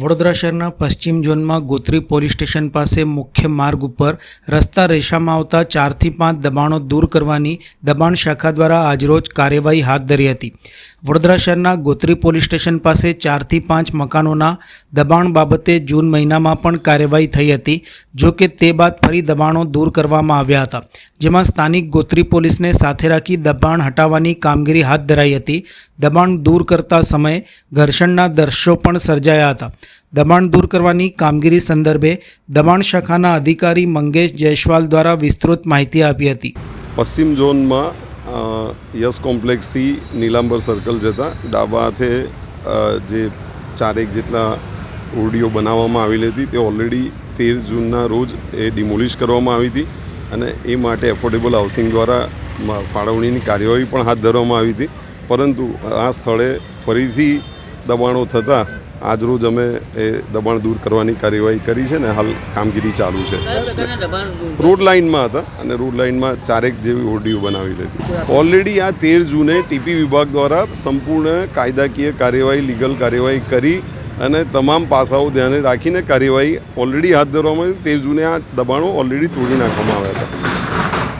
વડોદરા શહેરના પશ્ચિમ ઝોનમાં ગોત્રી પોલીસ સ્ટેશન પાસે મુખ્ય માર્ગ ઉપર રસ્તા રેસામાં આવતા ચારથી પાંચ દબાણો દૂર કરવાની દબાણ શાખા દ્વારા આજરોજ કાર્યવાહી હાથ ધરી હતી. વડોદરા શહેરના ગોત્રી પોલીસ સ્ટેશન પાસે ચારથી પાંચ મકાનોના દબાણ બાબતે જૂન મહિનામાં પણ કાર્યવાહી થઈ હતી, જો કે તે બાદ ફરી દબાણો દૂર કરવામાં આવ્યા હતા. જેમાં સ્થાનિક ગોત્રી પોલીસને સાથે રાખી દબાણ હટાવવાની કામગીરી હાથ ધરાઈ હતી. દબાણ દૂર કરતા સમયે ઘર્ષણના દ્રશ્યો પણ સર્જાયા હતા. દબાણ દૂર કરવાની કામગીરી સંદર્ભે દબાણ શાખાના અધિકારી મંગેશ જયસ્વાલ દ્વારા વિસ્તૃત માહિતી આપી હતી. પશ્ચિમ ઝોનમાં યસ કોમ્પ્લેક્સથી નીલાંબર સર્કલ જતાં ડાબા હાથે જે ચારેક જેટલા ઓરડીઓ બનાવવામાં આવેલી હતી, તે ઓલરેડી તેર જૂનના રોજ એ ડિમોલિશ કરવામાં આવી હતી. અને એ માટે એફોર્ડેબલ હાઉસિંગ દ્વારા ફાળવણીની કાર્યવાહી પણ હાથ ધરવામાં આવી હતી. પરંતુ આ સ્થળે ફરીથી દબાણો થતાં આજરોજ અમે એ દબાણ દૂર કરવાની કાર્યવાહી કરી છે ને હાલ કામગીરી ચાલુ છે. રોડ લાઇનમાં હતા અને રોડ લાઇનમાં ચારેક જેવી ઓરડીઓ બનાવી હતી ઓલરેડી આ તેર જૂને ટીપી વિભાગ દ્વારા સંપૂર્ણ કાયદાકીય કાર્યવાહી લીગલ કાર્યવાહી કરી અને તમામ પાસાઓ ધ્યાને રાખીને કાર્યવાહી ઓલરેડી હાથ ધરવામાં આવી. તેર જૂને આ દબાણો ઓલરેડી તોડી નાખવામાં આવ્યા હતા.